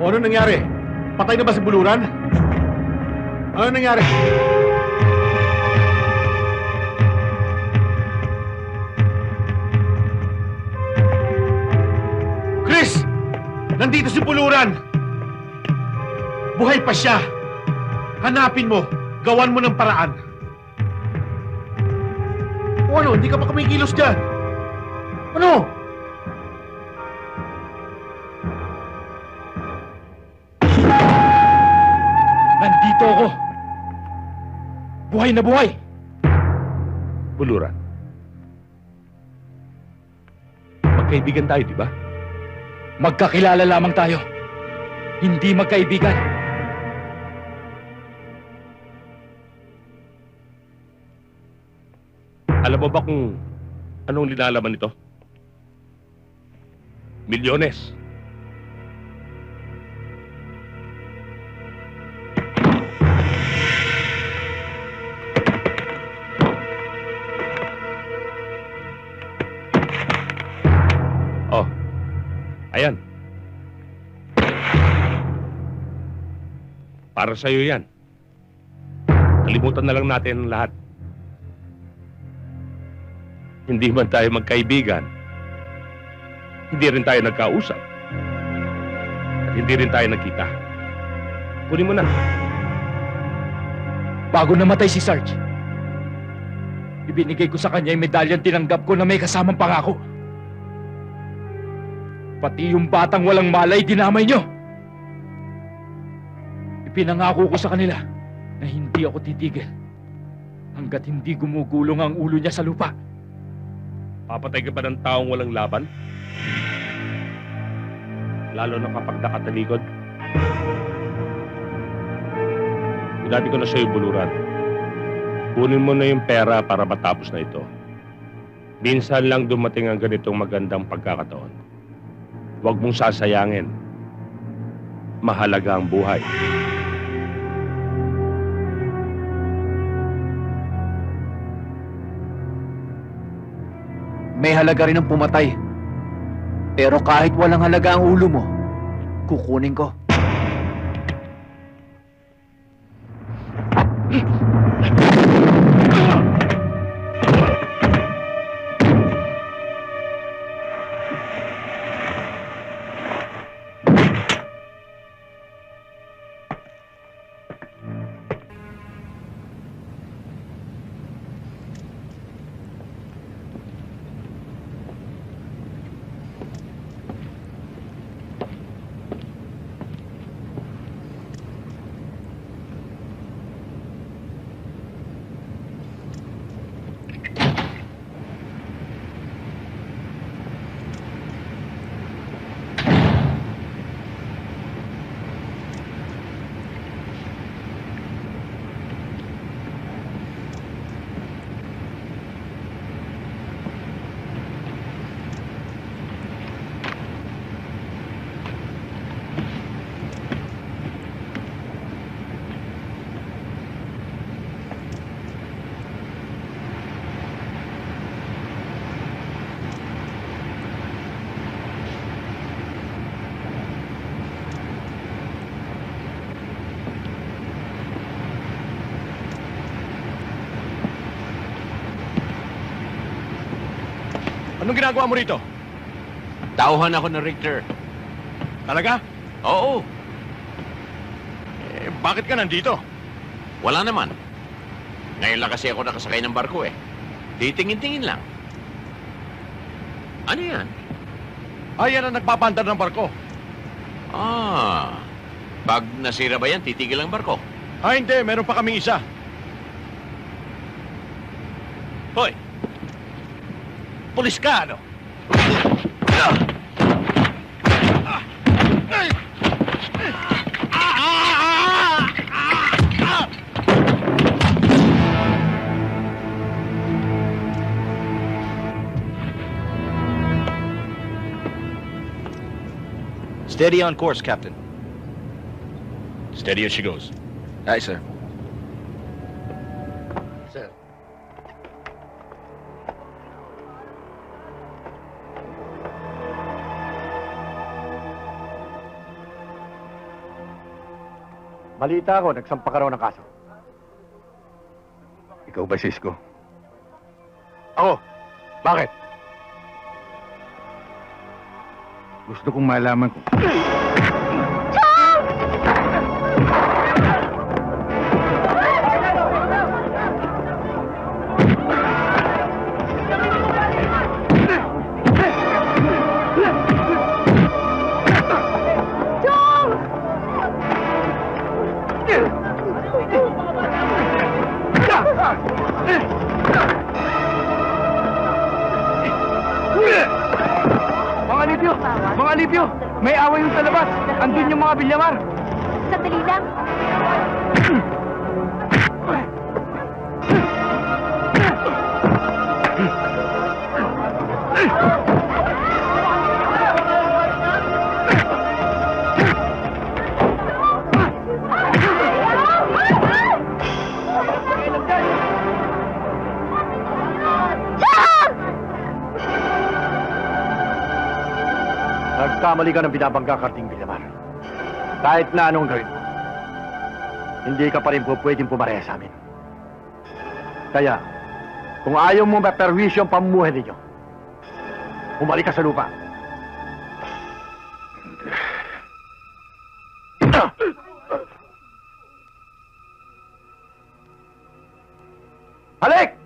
O ano nangyari? Patay na ba si Buluran? Ano nangyari? Chris! Nandito si Buluran! Buhay pa siya! Hanapin mo! Gawan mo ng paraan! O ano, hindi ka pa kumikilos dyan? Ano? Nandito Buhay na buhay. Buluran. Magkaibigan tayo, di ba? Magkakilala lamang tayo. Hindi magkaibigan. Alam mo ba kung anong linalaman nito? Milyones. Oh. Para sa'yo yan. Kalimutan na lang natin ang lahat. Hindi man tayo magkaibigan. Hindi rin tayo nagkausap. At hindi rin tayo nagkita. Kunin mo na. Bago namatay si Sarge, ibinigay ko sa kanya yung medalyang tinanggap ko na may kasamang pangako. Pati yung batang walang malay, dinamay nyo. Ipinangako ko sa kanila na hindi ako titigil hanggat hindi gumugulong ang ulo niya sa lupa. Papatay ka ba ng taong walang laban? Lalo na kapag nakatalikod. Sinabi ko na sa'yo, Buluran. Kunin mo na yung pera para matapos na ito. Minsan lang dumating ang ganitong magandang pagkakataon. Huwag mong sasayangin. Mahalaga ang buhay. May halaga rin ang pumatay. Pero kahit walang halaga ang ulo mo, kukunin ko. Anong ginagawa mo rito? Tauhan ako ng Richter. Talaga? Oo, Eh, bakit ka nandito? wala naman. Ngayon lang kasi ako nakasakay ng barko eh. Titingin-tingin lang. Ano yan? Ay, yan ang nagpapandar ng barko. Ah, pag nasira ba yan, titigil ang barko. Ah, hindi. Meron pa kaming isa. Hoy! Pulis ka, ano? Steady on course, Captain. Steady as she goes. Aye, sir. Sir. Balita ako, nagsampa ka raw ng kaso. Ikaw ba, Cisco? Ako? Bakit? Gusto kong malaman kung... Mga Libyo! May away yung sa labas! Andun yung mga bilyamar! Sandali lang. Nagkamali ka ng binabangga, Karding Villamar. Kahit na anong gawin mo, hindi ka pa rin po pwedeng pumareha sa amin. Kaya, kung ayaw mo maperwisyo ang pamumuhay ninyo, umalik ka sa lupa. Halik!